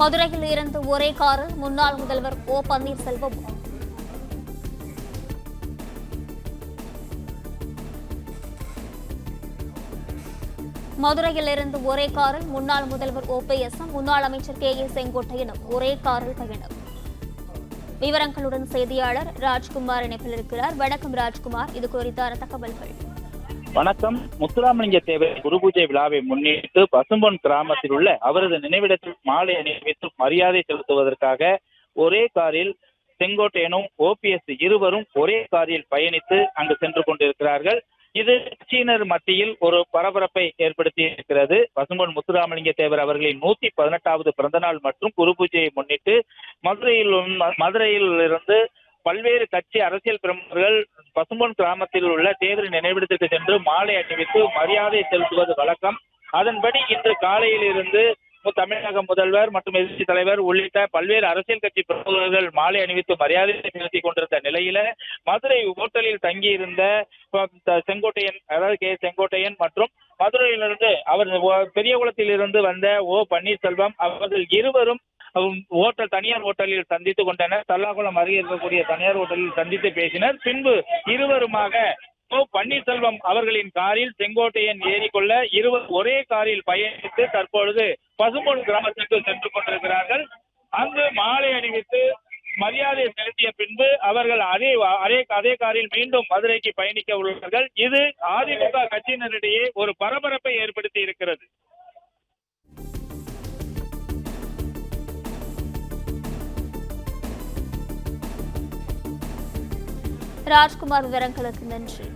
மதுரையில் இருந்து ஒரே காரில் முன்னாள் முதல்வர் ஓ பன்னீர்செல்வம். மதுரையில் இருந்து ஒரே காரில் முன்னாள் முதல்வர் ஓபிஎஸ்ஸும் முன்னாள் அமைச்சர் கே ஏ செங்கோட்டையனும் ஒரே காரில் பயணம். விவரங்களுடன் செய்தியாளர் ராஜ்குமார் இணைப்பில் இருக்கிறார். வணக்கம் ராஜ்குமார். இது குறித்தான தகவல்கள் வணக்கம். முத்துராமலிங்க தேவர் குரு பூஜை விழாவை முன்னிட்டு பசும்பொன் கிராமத்தில் உள்ள அவரது நினைவிடத்தில் மாலை அணிவித்து மரியாதை செலுத்துவதற்காக ஒரே காரில் செங்கோட்டையனும் ஓபிஎஸ் இருவரும் ஒரே காரில் பயணித்து அங்கு சென்று கொண்டிருக்கிறார்கள். இது கட்சியினர் மத்தியில் ஒரு பரபரப்பை ஏற்படுத்தி இருக்கிறது. பசும்பொன் முத்துராமலிங்க தேவர் அவர்களின் நூத்தி பதினெட்டாவது பிறந்த நாள் மற்றும் குரு பூஜையை முன்னிட்டு மதுரையில் மதுரையில் இருந்து பல்வேறு கட்சி அரசியல் பிரமுகர்கள் பசும்பொன் கிராமத்தில் உள்ள தேவர் நினைவிடத்திற்கு சென்று மாலை அணிவித்து மரியாதை செலுத்துவது வழக்கம். அதன்படி இன்று காலையில் இருந்து தமிழக முதல்வர் மற்றும் எதிர்கட்சி தலைவர் உள்ளிட்ட பல்வேறு அரசியல் கட்சி பிரமுகர்கள் மாலை அணிவித்து மரியாதை செலுத்தி கொண்டிருந்த நிலையில மதுரை ஓட்டலில் தங்கியிருந்த செங்கோட்டையன் அதாவது கே. செங்கோட்டையன் மற்றும் மதுரையிலிருந்து அவர் பெரியகுளத்தில் இருந்து வந்த ஓ. பன்னீர்செல்வம் அவர்கள் இருவரும் ஓட்டல் தனியார் ஓட்டலில் சந்தித்துக் கொண்டனர். தல்லாகுளம் அருகே இருக்கக்கூடிய தனியார் ஓட்டலில் சந்தித்து பேசினர். பின்பு இருவருமாக ஓ பன்னீர்செல்வம் அவர்களின் காரில் செங்கோட்டையன் ஏறிக்கொள்ள இருவர் ஒரே காரில் பயணித்து தற்பொழுது பசும்பொன் கிராமத்திற்கு சென்று கொண்டிருக்கிறார்கள். அங்கு மாலை அணிவித்து மரியாதை செலுத்திய பின்பு அவர்கள் அதே அதே அதே காரில் மீண்டும் மதுரைக்கு பயணிக்க உள்ளார்கள். இது அதிமுக கட்சியினரிடையே ஒரு பரபரப்பை ஏற்படுத்தி இருக்கிறது. ராஜ்குமார் விவரங்களுக்கு நன்றி.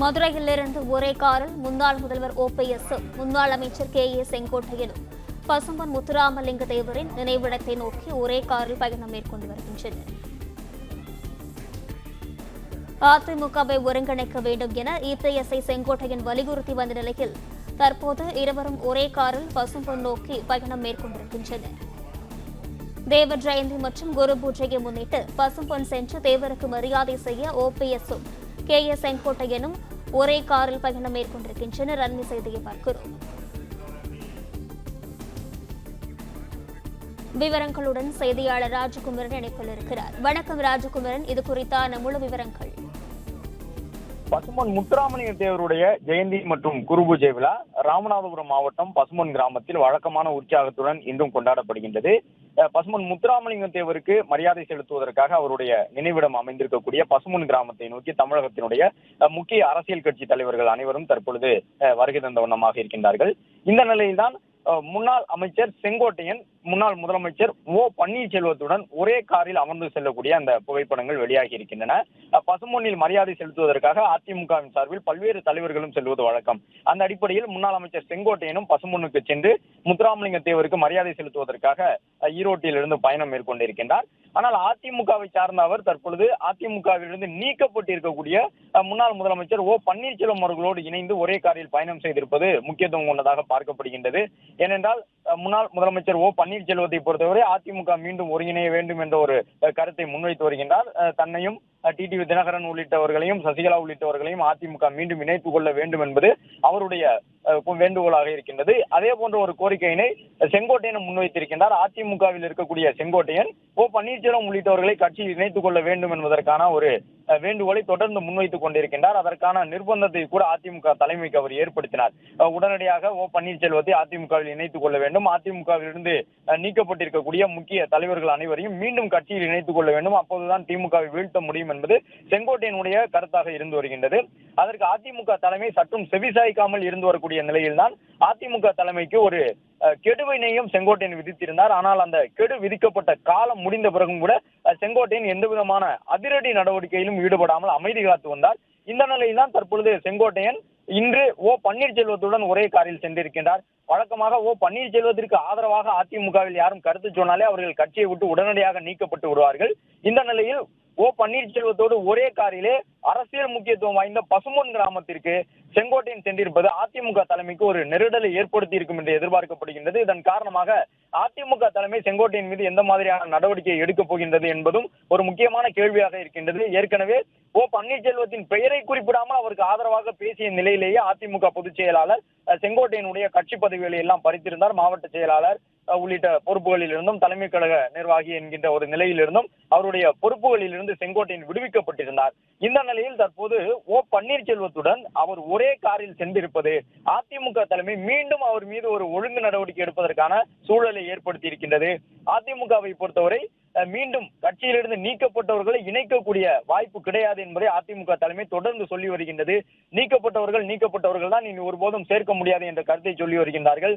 மதுரையிலிருந்து ஒரே காரில் முன்னாள் முதல்வர் ஓபிஎஸ் முன்னாள் அமைச்சர் கே ஏ செங்கோட்டையனும் பசும்பன் முத்துராமலிங்க தேவரின் நினைவிடத்தை நோக்கி ஒரே காரில் பயணம் மேற்கொண்டு வருகின்றனர். அதிமுகவை ஒருங்கிணைக்க வேண்டும் என இபிஎஸ்ஐ செங்கோட்டையன் வலியுறுத்தி வந்த நிலையில் தற்போது இருவரும் ஒரே காரில் பசும்பொன் நோக்கி பயணம் மேற்கொண்டிருக்கின்றனர். தேவர் ஜெயந்தி மற்றும் குரு பூஜையை முன்னிட்டு பசும்பொன் சென்று தேவருக்கு மரியாதை செய்ய ஓபிஎஸும் கே எஸ் செங்கோட்டையனும் ஒரே காரில் பயணம் மேற்கொண்டிருக்கின்றனர். அண்மை செய்தியை பார்க்கிறோம். விவரங்களுடன் செய்தியாளர் ராஜகுமரன் இணைப்பில் இருக்கிறார். வணக்கம் ராஜகுமரன் இது குறித்தான முழு விவரங்கள். பசுமன் முத்துராமலிங்க தேவருடைய ஜெயந்தி மற்றும் குருபூஜை விழா ராமநாதபுரம் மாவட்டம் பசுமன் கிராமத்தில் வழக்கமான உற்சாகத்துடன் இன்றும் கொண்டாடப்படுகின்றது. பசுமன் முத்துராமலிங்க தேவருக்கு மரியாதை செலுத்துவதற்காக அவருடைய நினைவிடம் அமைந்திருக்கக்கூடிய பசுமன் கிராமத்தை நோக்கி தமிழகத்தினுடைய முக்கிய அரசியல் கட்சி தலைவர்கள் அனைவரும் தற்பொழுது வருகை தந்த வண்ணமாக இருக்கின்றார்கள். இந்த நிலையில்தான் முன்னாள் அமைச்சர் செங்கோட்டையன் முன்னாள் முதலமைச்சர் ஓ பன்னீர்செல்வத்துடன் ஒரே காரில் அமர்ந்து செல்லக்கூடிய அந்த புகைப்படங்கள் வெளியாகி இருக்கின்றன. பசுமொன்னில் மரியாதை செலுத்துவதற்காக அதிமுகவின் சார்பில் பல்வேறு தலைவர்களும் செல்வது வழக்கம். அந்த அடிப்படையில் முன்னாள் அமைச்சர் செங்கோட்டையனும் பசுமொன்னுக்கு சென்று முத்துராமலிங்க தேவருக்கு மரியாதை செலுத்துவதற்காக ஈரோட்டிலிருந்து பயணம் மேற்கொண்டிருக்கின்றார். ஆனால் அதிமுகவை சார்ந்த அவர் தற்பொழுது அதிமுகவிலிருந்து நீக்கப்பட்டிருக்கக்கூடிய முன்னாள் முதலமைச்சர் ஓ பன்னீர்செல்வம் அவர்களோடு இணைந்து ஒரே காரில் பயணம் செய்திருப்பது முக்கியத்துவம் கொண்டதாக பார்க்கப்படுகின்றது. ஏனென்றால் முன்னாள் முதலமைச்சர் ஓ பன்னீர்செல்வத்தை பொறுத்தவரை அதிமுக மீண்டும் ஒருங்கிணைய வேண்டும் என்ற ஒரு கருத்தை முன்வைத்து வருகின்றார். தன்னையும் டிடிவி தினகரன் உள்ளிட்டவர்களையும் சசிகலா உள்ளிட்டவர்களையும் அதிமுக மீண்டும் இணைத்துக் கொள்ள வேண்டும் என்பது அவருடைய வேண்டுகோளாக இருக்கின்றது. அதே போன்ற ஒரு கோரிக்கையினை செங்கோட்டையன் முன்வைத்திருக்கின்றார். அதிமுகவில் இருக்கக்கூடிய செங்கோட்டையன் ஓ பன்னீர்செல்வம் உள்ளிட்டவர்களை கட்சியில் இணைத்துக் கொள்ள வேண்டும் என்பதற்கான ஒரு வேண்டுகோளை தொடர்ந்து முன்வைத்துக் கொண்டிருக்கின்றார். அதற்கான நிர்பந்தத்தை கூட அதிமுக தலைமைக்கு அவர் ஏற்படுத்தினார். உடனடியாக ஓ பன்னீர்செல்வத்தை அதிமுகவில் இணைத்துக் கொள்ள வேண்டும். அதிமுகவிலிருந்து நீக்கப்பட்டிருக்கக்கூடிய முக்கிய தலைவர்கள் அனைவரையும் மீண்டும் கட்சியில் இணைத்துக் கொள்ள வேண்டும். அப்போதுதான் திமுகவை வீழ்த்த முடியும் என்பது செங்கோட்டையனுடைய கருத்தாக இருந்து வருகின்றது. அதற்கு அதிமுக தலைமை சற்றும் செவிசாய்க்காமல் இருந்து வரக்கூடிய நிலையில்தான் அதிமுக தலைமைக்கு ஒரு கெடுவினையும் செங்கோட்டையன் விதித்திருந்தார். ஆனால் அந்த கெடு விதிக்கப்பட்ட காலம் முடிந்த பிறகும் கூட செங்கோட்டையன் எந்த விதமான அதிரடி நடவடிக்கையிலும் ஈடுபடாமல் அமைதி காத்து வந்தார். இந்த நிலையில்தான் தற்பொழுது செங்கோட்டையன் இன்று ஓ பன்னீர்செல்வத்துடன் ஒரே காரில் சென்றிருக்கின்றார். வழக்கமாக ஓ பன்னீர்செல்வத்திற்கு ஆதரவாக அதிமுகவில் யாரும் கருத்து சொன்னாலே அவர்கள் கட்சியை விட்டு உடனடியாக நீக்கப்பட்டு விடுவார்கள். இந்த நிலையில் ஓ பன்னீர்செல்வத்தோடு ஒரே காரிலே அரசியல் முக்கியத்துவம் வாய்ந்த பசுமொன் கிராமத்திற்கு செங்கோட்டையன் சென்றிருப்பது அதிமுக தலைமைக்கு ஒரு நெருடலை ஏற்படுத்தி இருக்கும் என்று எதிர்பார்க்கப்படுகின்றது. இதன் காரணமாக அதிமுக தலைமை செங்கோட்டையின் மீது எந்த மாதிரியான நடவடிக்கை எடுக்கப் போகின்றது என்பதும் ஒரு முக்கியமான கேள்வியாக இருக்கின்றது. ஏற்கனவே ஓ பன்னீர்செல்வத்தின் பெயரை குறிப்பிடாமல் அவருக்கு ஆதரவாக பேசிய நிலையிலேயே அதிமுக பொதுச் செயலாளர் செங்கோட்டையனுடைய கட்சி பதவிகளை எல்லாம் பறித்திருந்தார். மாவட்ட செயலாளர் உள்ளிட்ட பொறுப்புகளில் இருந்தும் தலைமை கழக நிர்வாகி என்கின்ற ஒரு நிலையில் இருந்தும் அவருடைய பொறுப்புகளில் இருந்து செங்கோட்டையன் விடுவிக்கப்பட்டிருந்தார். இந்த நிலையில் தற்போது ஓ பன்னீர்செல்வத்துடன் அவர் ஒரே காரில் சென்றிருப்பது அதிமுக தலைமை மீண்டும் அவர் மீது ஒரு ஒழுங்கு நடவடிக்கை எடுப்பதற்கான சூழலை ஏற்படுத்தி இருக்கின்றது அதிமுகவை பொறுத்தவரை மீண்டும் கட்சியிலிருந்து நீக்கப்பட்டவர்களை இணைக்கக்கூடிய வாய்ப்பு கிடையாது என்பதை அதிமுக தலைமை தொடர்ந்து சொல்லி வருகின்றது. நீக்கப்பட்டவர்கள் நீக்கப்பட்டவர்கள் தான் இனி ஒருபோதும் சேர்க்க முடியாது என்ற கருத்தை சொல்லி வருகின்றார்கள்.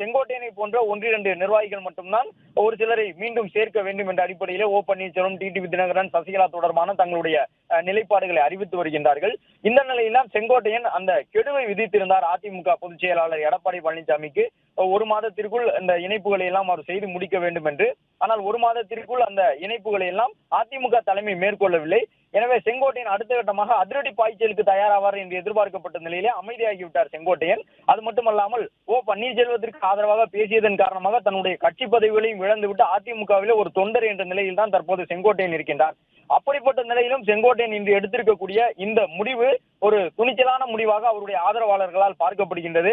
செங்கோட்டையனை போன்ற ஒன்றிரண்டு நிர்வாகிகள் மட்டும்தான் ஒரு சிலரை மீண்டும் சேர்க்க வேண்டும் என்ற அடிப்படையிலே ஓ பன்னீர்செல்வம் டிடிவி தினகரன் சசிகலா தொடர்பான தங்களுடைய நிலைப்பாடுகளை அறிவித்து வருகின்றார்கள். இந்த நிலையில்தான் செங்கோட்டையன் அந்த கெடுவை விதித்திருந்தார் அதிமுக பொதுச் செயலாளர் எடப்பாடி பழனிசாமிக்கு. ஒரு மாதத்திற்குள் இந்த இணைப்புகளை எல்லாம் அவர் செய்து முடிக்க வேண்டும் என்று. ஆனால் ஒரு மாதத்திற்குள் அந்த இணைப்புகளை எல்லாம் அதிமுக தலைமை மேற்கொள்ளவில்லை. எனவே செங்கோட்டையன் அடுத்த கட்டமாக அதிரடி பாய்ச்சலுக்கு தயாராவார் என்று எதிர்பார்க்கப்பட்ட நிலையிலே அமைதியாகிவிட்டார் செங்கோட்டையன். அது மட்டுமல்லாமல் ஓ பன்னீர்செல்வத்திற்கு ஆதரவாக பேசியதன் காரணமாக தன்னுடைய கட்சி பதவிகளையும் இழந்துவிட்டு அதிமுகவிலே ஒரு தொண்டர் என்ற நிலையில் தான் தற்போது செங்கோட்டையன் இருக்கின்றார். அப்படிப்பட்ட நிலையிலும் செங்கோட்டையன் இன்று எடுத்திருக்கக்கூடிய இந்த முடிவு ஒரு துணிச்சலான முடிவாக அவருடைய ஆதரவாளர்களால் பார்க்கப்படுகின்றது.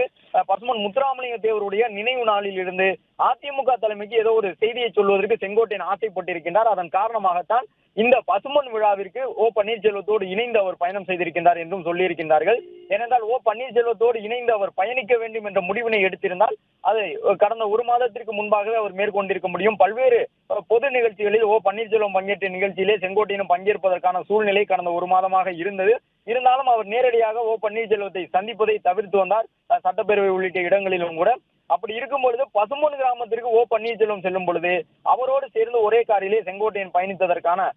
பசுமன் முத்துராமலிங்க தேவருடைய நினைவு நாளில் இருந்து அதிமுக தலைமைக்கு ஏதோ ஒரு செய்தியை சொல்வதற்கு செங்கோட்டையன் ஆசைப்பட்டிருக்கின்றார். அதன் காரணமாகத்தான் இந்த பசுமன் விழாவிற்கு ஓ பன்னீர்செல்வத்தோடு இணைந்து அவர் பயணம் செய்திருக்கின்றார் என்றும் சொல்லியிருக்கின்றார்கள். ஏனென்றால் ஓ பன்னீர்செல்வத்தோடு இணைந்து அவர் பயணிக்க வேண்டும் என்ற முடிவினை எடுத்திருந்தால் அதை கடந்த ஒரு மாதத்திற்கு முன்பாகவே அவர் மேற்கொண்டிருக்க முடியும். பல்வேறு பொது நிகழ்ச்சிகளில் ஓ பன்னீர்செல்வம் பங்கேற்ற நிகழ்ச்சியிலே செங்கோட்டையனும் பங்கேற்பதற்கான சூழ்நிலை கடந்த ஒரு மாதமாக இருந்தது. இருந்தாலும் அவர் நேரடியாக ஓ பன்னீர்செல்வத்தை சந்திப்பதை தவிர்த்து வந்தார். சட்டப்பேரவை உள்ளிட்ட இடங்களிலும் கூட. அப்படி இருக்கும் பொழுது பசும்பொன் கிராமத்திற்கு ஓ பன்னீர்செல்வம் செல்லும் பொழுது அவரோடு சேர்ந்து ஒரே காரிலே செங்கோட்டையன் பயணித்ததற்கான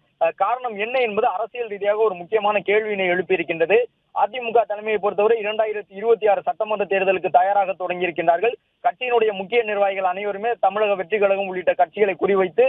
காரணம் என்ன என்பது அரசியல் ரீதியாக ஒரு முக்கியமான கேள்வியினை எழுப்பியிருக்கின்றது. அதிமுக தலைமையை பொறுத்தவரை இரண்டாயிரத்தி இருபத்தி ஆறு சட்டமன்ற தேர்தலுக்கு தயாராக தொடங்கி இருக்கின்றார்கள் கட்சியினுடைய முக்கிய நிர்வாகிகள் அனைவருமே தமிழக வெற்றி கழகம் உள்ளிட்ட கட்சிகளை குறிவைத்து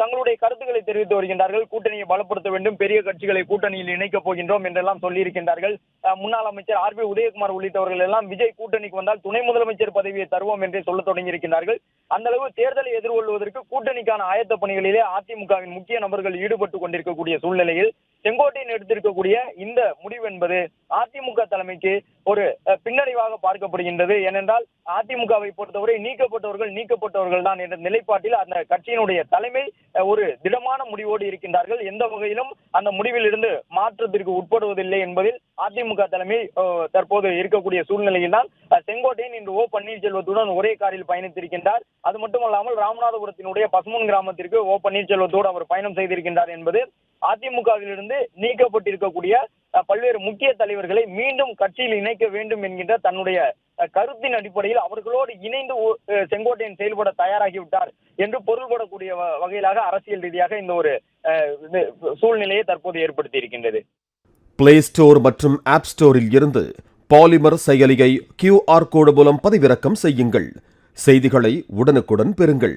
தங்களுடைய கருத்துக்களை தெரிவித்து வருகின்றார்கள். கூட்டணியை பலப்படுத்த வேண்டும். பெரிய கட்சிகளை கூட்டணியில் இணைக்கப் போகின்றோம் என்றெல்லாம் சொல்லியிருக்கின்றார்கள். அஹ், முன்னாள் அமைச்சர் ஆர் பி உதயகுமார் உள்ளிட்டவர்கள் எல்லாம் விஜய் கூட்டணிக்கு வந்தால் துணை முதலமைச்சர் பதவியை தருவோம் என்றே சொல்ல தொடங்கி இருக்கின்றார்கள் அந்த அளவு தேர்தலை எதிர்கொள்வதற்கு கூட்டணிக்கான ஆயத்த பணிகளிலே அதிமுகவின் முக்கிய நபர்கள் ஈடுபட்டு கொண்டிருக்கக்கூடிய சூழ்நிலையில் செங்கோட்டையன் எடுத்திருக்கக்கூடிய இந்த முடிவு என்பது அதிமுக தலைமைக்கு ஒரு பின்னடைவாக பார்க்கப்படுகின்றது. ஏனென்றால் அதிமுகவை பொறுத்தவரை நீக்கப்பட்டவர்கள் நீக்கப்பட்டவர்கள் தான் என்ற நிலைப்பாட்டில் அந்த கட்சியினுடைய தலைமை ஒரு திடமான முடிவோடு இருக்கின்றார்கள். எந்த வகையிலும் அந்த முடிவில் இருந்து மாற்றத்திற்கு உட்படுவதில்லை என்பதில் அதிமுக தலைமை தற்போது இருக்கக்கூடிய சூழ்நிலையில் தான் செங்கோட்டையன் இன்று ஓ பன்னீர்செல்வத்துடன் ஒரே காரில் பயணித்திருக்கின்றார். அது மட்டுமல்லாமல் ராமநாதபுரத்தினுடைய பசுமன் கிராமத்திற்கு ஓ பன்னீர்செல்வத்தோடு அவர் பயணம் செய்திருக்கின்றார் என்பது அதிமுகவிலிருந்து நீக்கப்பட்டிருக்கக்கூடிய பல்வேறு முக்கிய தலைவர்களை மீண்டும் கட்சியில் இணைக்க வேண்டும் என்கின்ற தன்னுடைய கருத்தின் அடிப்படையில் அவர்களோடு இணைந்து செங்கோட்டையன் செயல்பட தயாராகிவிட்டார் என்று பொருள்படக்கூடிய வ- வகையிலாக அரசியல் ரீதியாக இந்த ஒரு சூழ்நிலையை தற்போது ஏற்படுத்தி இருக்கின்றது பிளே ஸ்டோர் மற்றும் ஆப் ஸ்டோரில் இருந்து பாலிமர் செயலியை கியூஆர் கோடு மூலம் பதிவிறக்கம் செய்யுங்கள். செய்திகளை உடனுக்குடன் பெறுங்கள்.